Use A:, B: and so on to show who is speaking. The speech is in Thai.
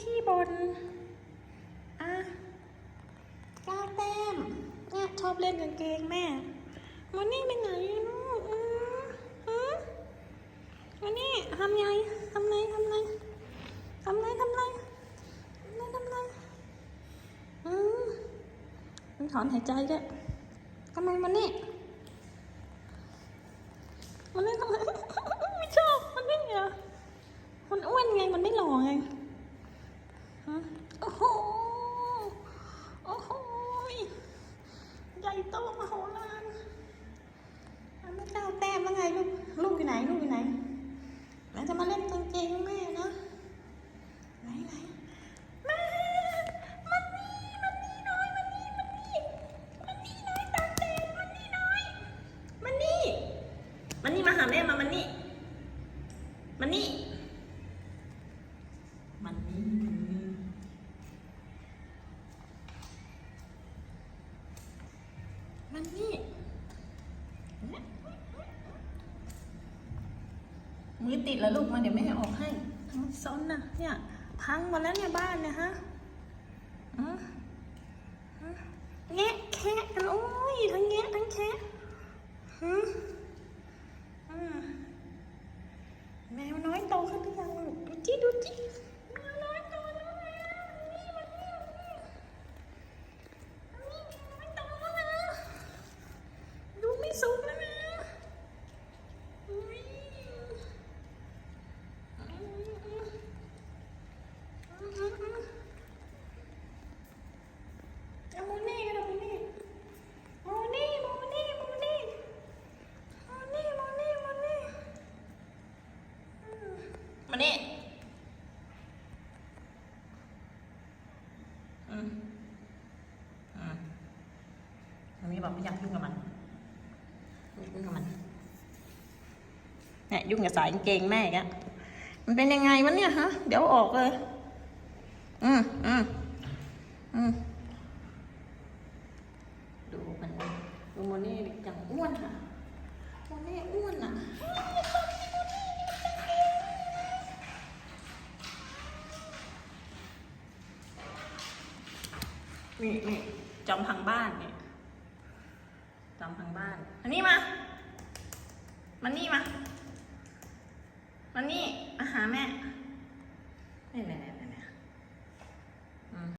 A: ขี้บนอะกาแต้มเนี่ยชอบเล่นกางเกงแม่วันนี้ไปไหนอะลูกอืมอืมวันนี้ทำไงทำไงทำไงทำไงทำไงทำไงทำไงอืมมันถอนหายใจด้วยทำไมมันนี่มันนี่ทำไมไม่ชอบมันนี่เหรอมันอ้วนไงมันไม่หล่อไงฮะโอ้โหโอ้โหใหญ่ โตมโหฬารอะไม่ก้าแต้มแล้วไงลูก ลูกอยู่ไหน ลูกอยู่ไหนแล้วจะมาเล่นกางเกงแม่นะไหนไหนมามันนี่มันนี่น้อยมันนี่มันนี่มันนี่น้อยตาแตกมันนี่น้อยมันนี่มันนี่มาหาแม่มามันนี่มันนี่ มันนี่ มือติดแล้วลูกมาเดี๋ยวแม่ออกให้ทั้งซ้อนนะเนี่ย พังหมดแล้วเนี่ยบ้านเนี่ยฮะอืมอืมแงะแคะกันโอ้ยทั้งแงะทั้งแคะฮึอืมแมวน้อยโตขึ้นหรือยังลูกดูจิดูจิแมวน้อยโตแล้วนะนี่มันนี่มันนี่มันนี่แมวน้อยโตแล้วนะดูไม่สูงแล้วนะอุ๊ย เอาโมนี่กันเอาโมนี่โมนี่โมนี่โมนี่โมนี่โมนี่โมนี่อืมมานี่อื มันนี้บอกไม่อยากยุ่งกับมันไม่ยุ่งกับมันเนี่ยยุ่งกับสายเกงแม่กะมันเป็นยังไงวะเนี่ยฮะ เดี๋ยวออกเลย อืมอืมอืมดูมันดูโมนี่จังอ้วนค่ะโมนี่อ้วนอะ นี่นี่จอมพังบ้านเนี่ยจอมพังบ้าน อันนี้มา มันนี่มา มันนี่มาหาแม่นี่นี่นี่